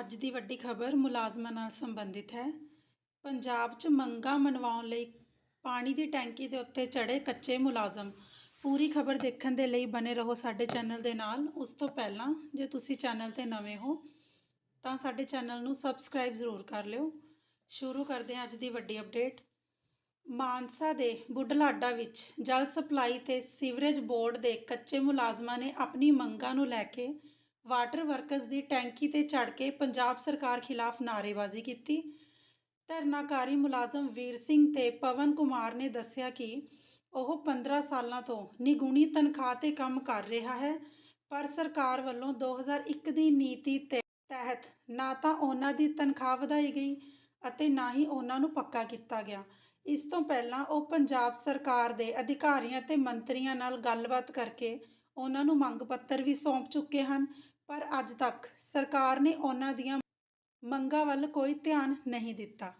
ਅੱਜ ਦੀ ਵੱਡੀ ਖਬਰ ਮੁਲਾਜ਼ਮਾਂ ਨਾਲ ਸੰਬੰਧਿਤ ਹੈ। ਪੰਜਾਬ 'ਚ ਮੰਗਾਂ ਮਨਵਾਉਣ ਲਈ ਪਾਣੀ ਦੀ ਟੈਂਕੀ ਦੇ ਉੱਤੇ ਚੜ੍ਹੇ ਕੱਚੇ ਮੁਲਾਜ਼ਮ। ਪੂਰੀ ਖਬਰ ਦੇਖਣ ਦੇ ਲਈ ਬਨੇ ਰਹੋ ਸਾਡੇ ਚੈਨਲ ਦੇ ਨਾਲ। ਉਸ ਤੋਂ ਪਹਿਲਾਂ ਜੇ ਤੁਸੀਂ ਚੈਨਲ ਤੇ ਨਵੇਂ ਹੋ, ਤਾਂ ਸਾਡੇ ਚੈਨਲ ਨੂੰ ਸਬਸਕ੍ਰਾਈਬ ਜ਼ਰੂਰ ਕਰ ਲਿਓ। ਸ਼ੁਰੂ ਕਰਦੇ ਹਾਂ ਅੱਜ ਦੀ ਵੱਡੀ ਅਪਡੇਟ। ਮਾਨਸਾ ਦੇ ਬੁੱਢਲਾਡਾ ਵਿੱਚ ਜਲ ਸਪਲਾਈ ਤੇ ਸੀਵਰੇਜ ਬੋਰਡ ਦੇ ਕੱਚੇ ਮੁਲਾਜ਼ਮਾਂ ਨੇ ਆਪਣੀ ਮੰਗਾਂ ਨੂੰ ਲੈ ਕੇ ਵਾਟਰ ਵਰਕਸ ਦੀ ਟੈਂਕੀ ਤੇ ਚੜ੍ਹ ਕੇ ਪੰਜਾਬ ਸਰਕਾਰ ਖਿਲਾਫ ਨਾਅਰੇਬਾਜ਼ੀ ਕੀਤੀ। ਧਰਨਾਕਾਰੀ ਮੁਲਾਜ਼ਮ ਵੀਰ ਸਿੰਘ ਤੇ ਪਵਨ ਕੁਮਾਰ ਨੇ ਦੱਸਿਆ ਕਿ ਉਹ 15 ਸਾਲਾਂ ਤੋਂ ਨਿਗੁਣੀ ਤਨਖਾਹ ਤੇ ਕੰਮ ਕਰ ਰਿਹਾ ਹੈ, ਪਰ ਸਰਕਾਰ ਵੱਲੋਂ 2001 ਦੀ ਨੀਤੀ ਤੇ ਤਹਿਤ ਨਾ ਤਾਂ ਉਹਨਾਂ ਦੀ ਤਨਖਾਹ ਵਧਾਈ ਗਈ ਅਤੇ ਨਾ ਹੀ ਉਹਨਾਂ ਨੂੰ ਪੱਕਾ ਕੀਤਾ ਗਿਆ। ਇਸ ਤੋਂ ਪਹਿਲਾਂ ਉਹ ਪੰਜਾਬ ਸਰਕਾਰ ਦੇ ਅਧਿਕਾਰੀਆਂ ਤੇ ਮੰਤਰੀਆਂ ਨਾਲ ਗੱਲਬਾਤ ਕਰਕੇ ਉਹਨਾਂ ਨੂੰ ਮੰਗ ਪੱਤਰ ਵੀ ਸੌਂਪ ਚੁੱਕੇ ਹਨ ਪਰ ਅੱਜ ਤੱਕ ਸਰਕਾਰ ਨੇ ਉਹਨਾਂ ਦੀਆਂ ਮੰਗਾਂ ਵੱਲ ਕੋਈ ਧਿਆਨ ਨਹੀਂ ਦਿੱਤਾ।